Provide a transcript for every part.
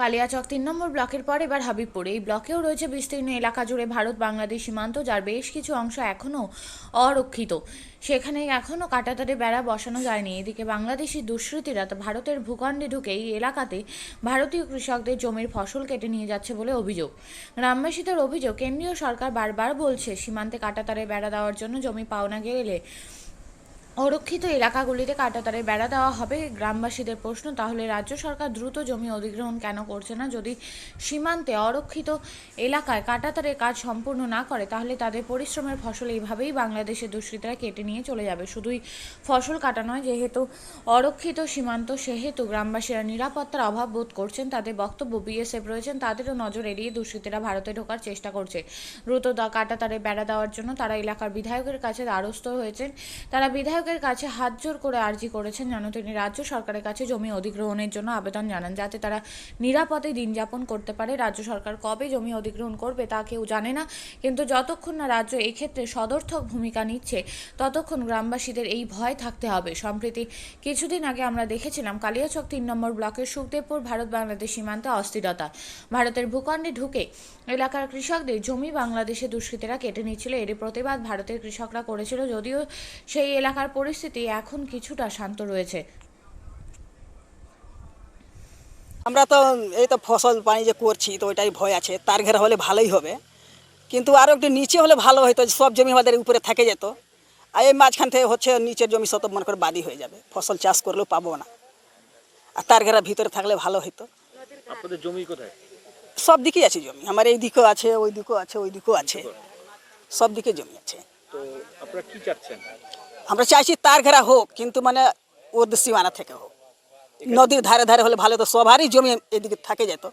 কালিয়াচক তিন নম্বর ব্লকের পর এবার হাবিবপুর। এই ব্লকেও রয়েছে বিস্তীর্ণ এলাকা জুড়ে ভারত বাংলাদেশ সীমান্ত, যার বেশ কিছু অংশ এখনও অরক্ষিত। সেখানে এখনও কাটাতারে বেড়া বসানো যায়নি। এদিকে বাংলাদেশি দুষ্কৃতীরা ভারতের ভূখণ্ডে ঢুকে এই এলাকাতে ভারতীয় কৃষকদের জমির ফসল কেটে নিয়ে যাচ্ছে বলে অভিযোগ। গ্রামবাসীদের অভিযোগ, কেন্দ্রীয় সরকার বারবার বলছে, সীমান্তে কাটাতারে বেড়া দেওয়ার জন্য জমি পাওনা গেলে অরক্ষিত এলাকাগুলিতে কাটাতারে বেড়া দেওয়া হবে। গ্রামবাসীদের প্রশ্ন, তাহলে রাজ্য সরকার দ্রুত জমি অধিগ্রহণ কেন করছে না? যদি সীমান্তে অরক্ষিত এলাকায় কাটাতারের কাজ সম্পূর্ণ না করে, তাহলে তাদের পরিশ্রমের ফসল এইভাবেই বাংলাদেশের দুষ্কৃতীরা কেটে নিয়ে চলে যাবে। শুধুই ফসল কাটা নয়, যেহেতু অরক্ষিত সীমান্ত, সেহেতু গ্রামবাসীরা নিরাপত্তার অভাব বোধ করছেন। তাদের বক্তব্য বিএসএফ রয়েছেন, তাদেরও নজর এড়িয়ে দুষ্কৃতীরা ভারতে ঢোকার চেষ্টা করছে। দ্রুত কাটাতারে বেড়া দেওয়ার জন্য তারা এলাকার বিধায়কের কাছে দ্বারস্থ হয়েছেন। তারা বিধায়কের কাছে হাত জোর করে আর্জি করেছেন যেন তিনি। রাজ্য সরকারের কাছে জমি অধিগ্রহণের জন্য আবেদন জানান, যাতে তারা নিরাপদে দিন যাপন করতে পারে। রাজ্য সরকার কবে জমি অধিগ্রহণ করবে তা কেউ জানে না, কিন্তু যতক্ষণ না রাজ্য এক্ষেত্রে সদর্থক ভূমিকা নিচ্ছে, ততক্ষণ গ্রামবাসীদের এই ভয় থাকতে হবে। সম্প্রতি কিছুদিন আগে আমরা দেখেছিলাম, কালিয়াচক তিন নম্বর ব্লকের সুখদেবপুর, ভারত বাংলাদেশ সীমান্তে অস্থিরতা। ভারতের ভূখণ্ডে ঢুকে এলাকার কৃষকদের জমি বাংলাদেশে দুষ্কৃতীরা কেটে নিচ্ছিল। এর প্রতিবাদ ভারতের কৃষকরা করেছিল, যদিও সেই এলাকার পরিস্থিতি এখন কিছুটা শান্ত রয়েছে। আমরা তো এই তো ফসল পানি যে করছি তো ওইটাই ভয় আছে। তার ঘেরা হলে ভালোই হবে। কিন্তু আরও একটু নিচে হলে ভালো হতো সব জমি আমাদের উপরে থেকে যেত। আর এই মাঝখান থেকে হচ্ছে নিচের জমি সব মনে করে বাদি হয়ে যাবে। ফসল চাষ করলেও পাবো না। আর তার ঘেরা ভিতরে থাকলে ভালো হতো আপনাদের জমি কোথায়? সব দিকেই আছে জমি। আমার এই দিকেও আছে ওই দিকেও আছে ওই দিকেও আছে। সব দিকে জমি আছে। তো আপনারা কি চাচ্ছেন? আমরা চাইছি তার ঘেরা হোক কিন্তু মানে ওদের সীমানা থেকে হোক। নদীর ধারে ধারে হলে ভালো হতো সবারই জমি এদিকে থাকে যেত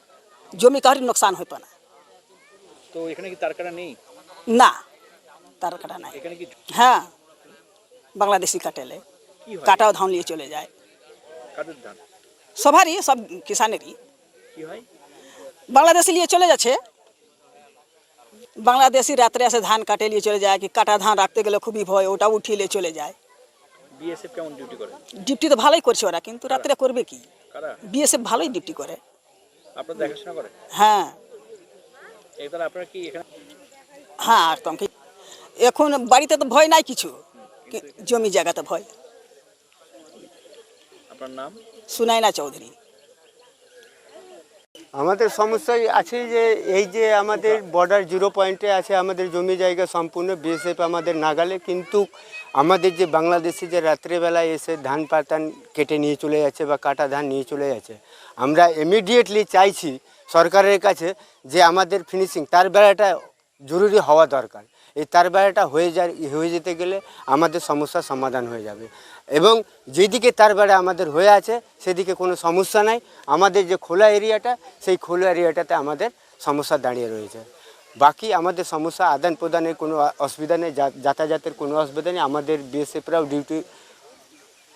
জমি কারোর নোকসান হতো না। তো এখানে কি তারকাটা নেই? না তার কাটা নাই। এখানে কি হ্যাঁ বাংলাদেশি কাটেলে কাটাও ধান নিয়ে চলে যায়। সবারই সব কিষানেরই কি বাংলাদেশি নিয়ে চলে যাচ্ছে। বাংলাদেশি রাত্রে আসে ধান কাটে নিয়ে চলে যায় কি কাটা ধান রাখতে গেলে খুবই ভয় ওটা উঠিয়ে নিয়ে চলে যায়। বিএসএফ কেমন ডিউটি করে? ডিউটি তো ভালোই করছে ওরা কিন্তু রাত্রে করবে কি? বিএসএফ ভালোই ডিউটি করে। আপনারা দেখাশোনা করে? হ্যাঁ। এই আপনারা কি এখানে হ্যাঁ একদম ঠিক। এখন বাড়িতে তো ভয় নাই কিছু জমি জায়গাতে ভয়। আপনার নাম? শুনাই না চৌধুরী। আমাদের সমস্যাই আছে যে, এই যে আমাদের বর্ডার জিরো পয়েন্টে আছে, আমাদের জমি জায়গা সম্পূর্ণ বিএসএফ আমাদের নাগালে, কিন্তু আমাদের যে বাংলাদেশি যে রাত্রেবেলায় এসে ধান পাতান কেটে নিয়ে চলে যাচ্ছে বা কাটা ধান নিয়ে চলে যাচ্ছে, আমরা ইমিডিয়েটলি চাইছি সরকারের কাছে যে আমাদের ফিনিশিং তার বেলাটা জরুরি হওয়া দরকার। এই তার বেড়াটা হয়ে যায় হয়ে যেতে গেলে আমাদের সমস্যার সমাধান হয়ে যাবে। এবং যেদিকে তার বেড়া আমাদের হয়ে আছে, সেদিকে কোনো সমস্যা নাই। আমাদের যে খোলা এরিয়াটা, সেই খোলা এরিয়াটাতে আমাদের সমস্যা দাঁড়িয়ে রয়েছে। বাকি আমাদের সমস্যা আদান প্রদানের কোনো অসুবিধা নেই যাতায়াতের কোনো অসুবিধা নেই। আমাদের বিএসএফরাও ডিউটি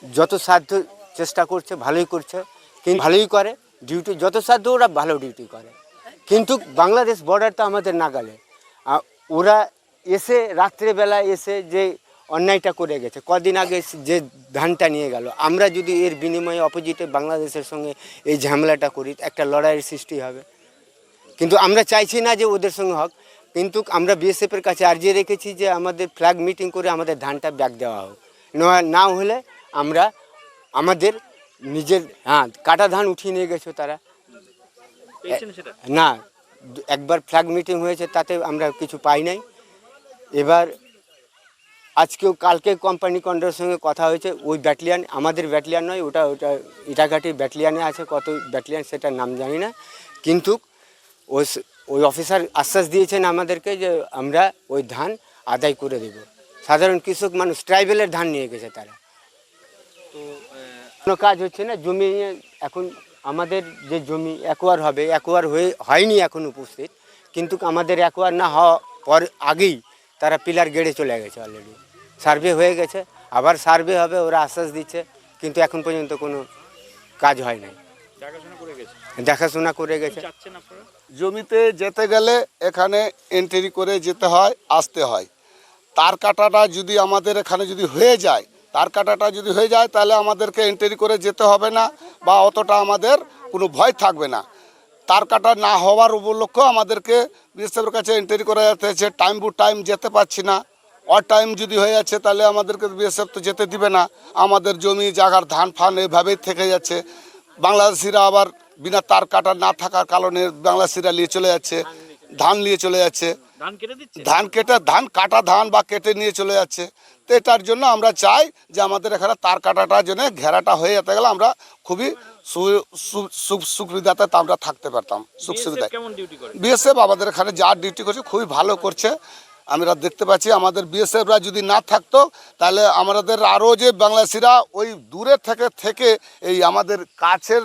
যত সাধ্য চেষ্টা করছে, ভালোই করছে। কিন্তু ভালোই করে, ডিউটি যত সাধ্য ওরা ভালো ডিউটি করে। কিন্তু বাংলাদেশ বর্ডার তো আমাদের নাগালে। ওরা এসে রাত্রেবেলা এসে যে অন্যায়টা করে গেছে কদিন আগে যে ধানটা নিয়ে গেল আমরা যদি এর বিনিময়ে অপোজিটে বাংলাদেশের সঙ্গে এই ঝামেলাটা করি একটা লড়াইয়ের সৃষ্টি হবে। কিন্তু আমরা চাইছি না যে ওদের সঙ্গে হোক কিন্তু আমরা বিএসএফের কাছে আর্জি রেখেছি যে আমাদের ফ্ল্যাগ মিটিং করে আমাদের ধানটা ব্যাক দেওয়া হোক। না- না হলে আমরা আমাদের নিজের হ্যাঁ কাটা ধান উঠিয়ে নিয়ে গেছো তারা। না একবার ফ্ল্যাগ মিটিং হয়েছে তাতে আমরা কিছু পাই নাই। এবার আজকেও কালকে কোম্পানি কন্ডারের সঙ্গে কথা হয়েছে। ওই ব্যাটালিয়ান আমাদের ব্যাটালিয়ান নয় ওটা ওটা ইটাঘাটি ব্যাটালিয়ানে আছে কত ব্যাটালিয়ান সেটার নাম জানি না। কিন্তু ওই ওই অফিসার আশ্বাস দিয়েছেন আমাদেরকে যে আমরা ওই ধান আদায় করে দেব। সাধারণ কৃষক মানুষ ট্রাইবেলের ধান নিয়ে গেছে তারা। তো কোনো কাজ হচ্ছে না জমি এখন আমাদের যে জমি একোয়ার হবে একোয়ার হয়ে হয়নি এখন উপস্থিত। কিন্তু আমাদের একোয়ার না হওয়া পর আগেই তারা পিলার গেড়ে চলে গেছে অলরেডি সার্ভে হয়ে গেছে আবার সার্ভে হবে ওরা আশ্বাস দিচ্ছে কিন্তু এখন পর্যন্ত কোনো কাজ হয় নাই। দেখাশোনা করে গেছে? জমিতে যেতে গেলে এখানে এন্ট্রি করে যেতে হয় আসতে হয়। তার কাটাটা যদি আমাদের এখানে যদি হয়ে যায় তার কাটাটা যদি হয়ে যায় তাহলে আমাদেরকে এন্ট্রি করে যেতে হবে না বা অতটা আমাদের কোনো ভয় থাকবে না। তার কাটা না হওয়ার উপলক্ষ আমাদেরকে বিএসএফের কাছে এন্ট্রি করা যেতে হচ্ছে টাইম টু টাইম যেতে পারছি না। অ টাইম যদি হয়ে যাচ্ছে, তাহলে আমাদেরকে বিএসএফ তো যেতে দিবে না। আমাদের জমি জাগার ধান ফান এভাবেই থেকে যাচ্ছে। বাংলাদেশিরা আবার বিনা তার কাটা না থাকার কারণে বাংলাদেশিরা নিয়ে চলে যাচ্ছে। ধান নিয়ে চলে যাচ্ছে। ধান কেটে ধান কাটা ধান বা কেটে নিয়ে চলে যাচ্ছে। তো এটার জন্য আমরা চাই যে আমাদের এখানে তার কাটাটার জন্য ঘেরাটা হয়ে যেতে গেলে আমরা খুবই সুবিধাতে তা আমরা থাকতে পারতাম সুখ সুবিধায়। বিএসএফ আমাদের এখানে যা ডিউটি করছে খুবই ভালো করছে। আমরা দেখতে পাচ্ছি আমাদের বিএসএফরা যদি না থাকতো তাহলে আমাদের আরও যে বাংলাদেশিরা ওই দূরে থেকে থেকে এই আমাদের কাছের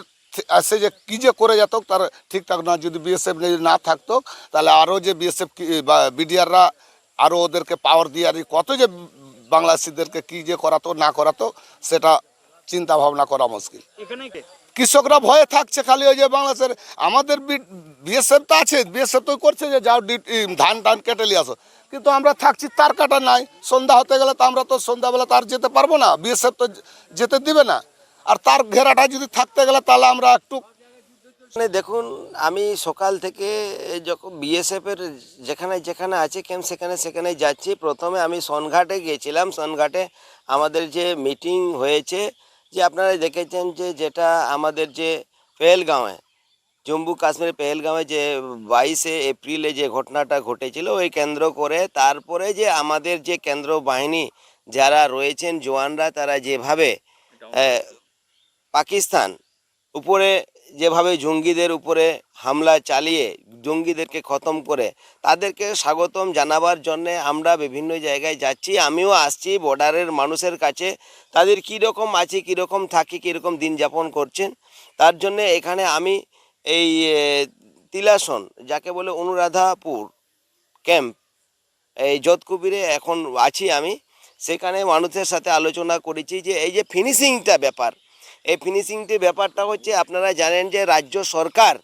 এসে যে কী যে করে যেত তার ঠিকঠাক না যদি বিএসএফ না থাকতো তাহলে আরও যে বিএসএফ বা বিডিআররা আরও ওদেরকে পাওয়ার দিয়ে আর কত যে বাংলাদেশিদেরকে কী যে করাতো না করাতো সেটা চিন্তা ভাবনা করা মুশকিল। কৃষকরা ভয়ে থাকছে খালি ওই যে বাংলাদেশের আমাদের বিএসএফ তো আছে বিএসএফ তো করছে যে যাও ধান টান কেটে নিয়ে আসো। কিন্তু আমরা থাকছি তার কাটা নাই। সন্ধ্যা হতে গেলে তো আমরা তো সন্ধ্যাবেলা তার যেতে পারব না। বিএসএফ তো যেতে দিবে না। আর তার ঘেরাটা যদি থাকতে গেলে তাহলে আমরা একটু মানে দেখুন, আমি সকাল থেকে যখন বিএসএফের যেখানে যেখানে আছে ক্যাম্প সেখানে সেখানে যাচ্ছি। প্রথমে আমি সোনঘাটে গিয়েছিলাম। সোনঘাটে আমাদের যে মিটিং হয়েছে, যে আপনারা দেখেছেন যে যেটা আমাদের যে পেহেলগাঁওয়ে, জম্মু কাশ্মীর পেহেলগাঁওয়ে যে বাইশে এপ্রিলে যে ঘটনাটা ঘটেছিল, ওই কেন্দ্র করে তারপরে যে আমাদের যে কেন্দ্র বাহিনী যারা রয়েছেন, জওয়ানরা, তারা যেভাবে পাকিস্তান উপরে যেভাবে জঙ্গিদের উপরে হামলা চালিয়ে জঙ্গিদেরকে খতম করে তাদেরকে স্বাগতম জানাবার জন্যে আমরা বিভিন্ন জায়গায় যাচ্ছি। আমিও আসছি বর্ডারের মানুষের কাছে। তাদের কীরকম আছে কীরকম থাকি কীরকম দিন যাপন করছেন? তার জন্যে এখানে আমি এই তিলাসন, যাকে বলে অনুরাধাপুর ক্যাম্প, এই যোধকুবিরে এখন আছি আমি। সেখানে মানুষের সাথে আলোচনা করেছি যে এই যে ফিনিশিংটা ব্যাপার এই ফিনিশিংটি ব্যাপারটা হচ্ছে আপনারা জানেন যে রাজ্য সরকার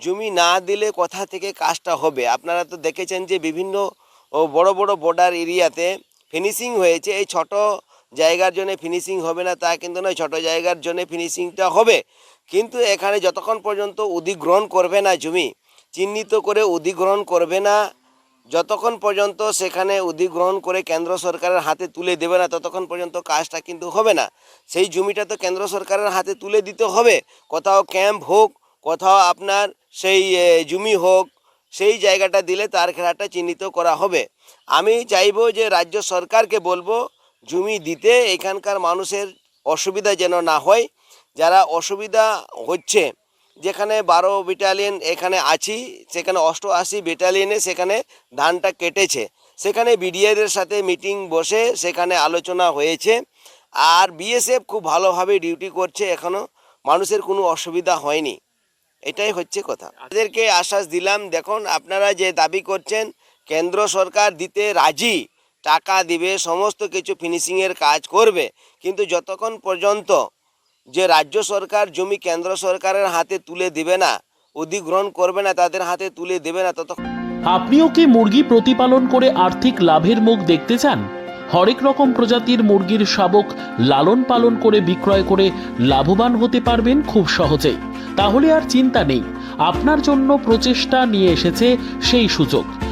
জমি না দিলে কোথা থেকে কাজটা হবে। আপনারা তো দেখেছেন যে বিভিন্ন বড় বড় বর্ডার এরিয়াতে ফিনিশিং হয়েছে। এই ছোট জায়গার জন্য ফিনিশিং হবে না, তা কিন্তু নয়। ছোট জায়গার জন্য ফিনিশিংটা হবে। কিন্তু এখানে যতক্ষণ পর্যন্ত অধিগ্রহণ করবে না জমি, চিহ্নিত করে অধিগ্রহণ করবে না যতক্ষণ পর্যন্ত সেখানে অধিগ্রহণ করে কেন্দ্র সরকারের হাতে তুলে দেবে না, ততক্ষণ পর্যন্ত কাজটা কিন্তু হবে না। সেই জমিটা তো কেন্দ্র সরকারের হাতে তুলে দিতে হবে। কোথাও ক্যাম্প হোক, কোথাও আপনার সেই জমি হোক, সেই জায়গাটা দিলে তার খেলাটা চিহ্নিত করা হবে। আমি চাইব যে রাজ্য সরকারকে বলব, জমি দিতে এখানকার মানুষের অসুবিধা যেন না হয়। যারা অসুবিধা হচ্ছে যেখানে বারো ব্যাটালিয়ন এখানে আছি, সেখানে অষ্টআশি ব্যাটালিয়নে সেখানে ধানটা কেটেছে। সেখানে বিডিআরের সাথে মিটিং বসে সেখানে আলোচনা হয়েছে। আর বিএসএফ খুব ভালোভাবে ডিউটি করছে এখনও মানুষের কোনো অসুবিধা হয়নি। এটাই হচ্ছে কথা। তাদেরকে আশ্বাস দিলাম, দেখুন, আপনারা যে দাবি করছেন, কেন্দ্র সরকার দিতে রাজি, টাকা দিবে, সমস্ত কিছু ফিনিশিংয়ের কাজ করবে। কিন্তু যতক্ষণ পর্যন্ত যে রাজ্য সরকার জমি কেন্দ্র সরকারের হাতে তুলে দেবে না, অধিগ্রহণ করবে না, তাদের হাতে তুলে দেবে না ততক্ষণ আপনিও কি মুরগি প্রতিপালন করে আর্থিক লাভের মুখ দেখতে চান? হরেক রকম প্রজাতির মুরগির শাবক লালন পালন করে বিক্রয় করে লাভবান হতে পারবেন খুব সহজেই। তাহলে আর চিন্তা নেই, আপনার জন্য প্রচেষ্টা নিয়ে এসেছে সেই সুযোগ।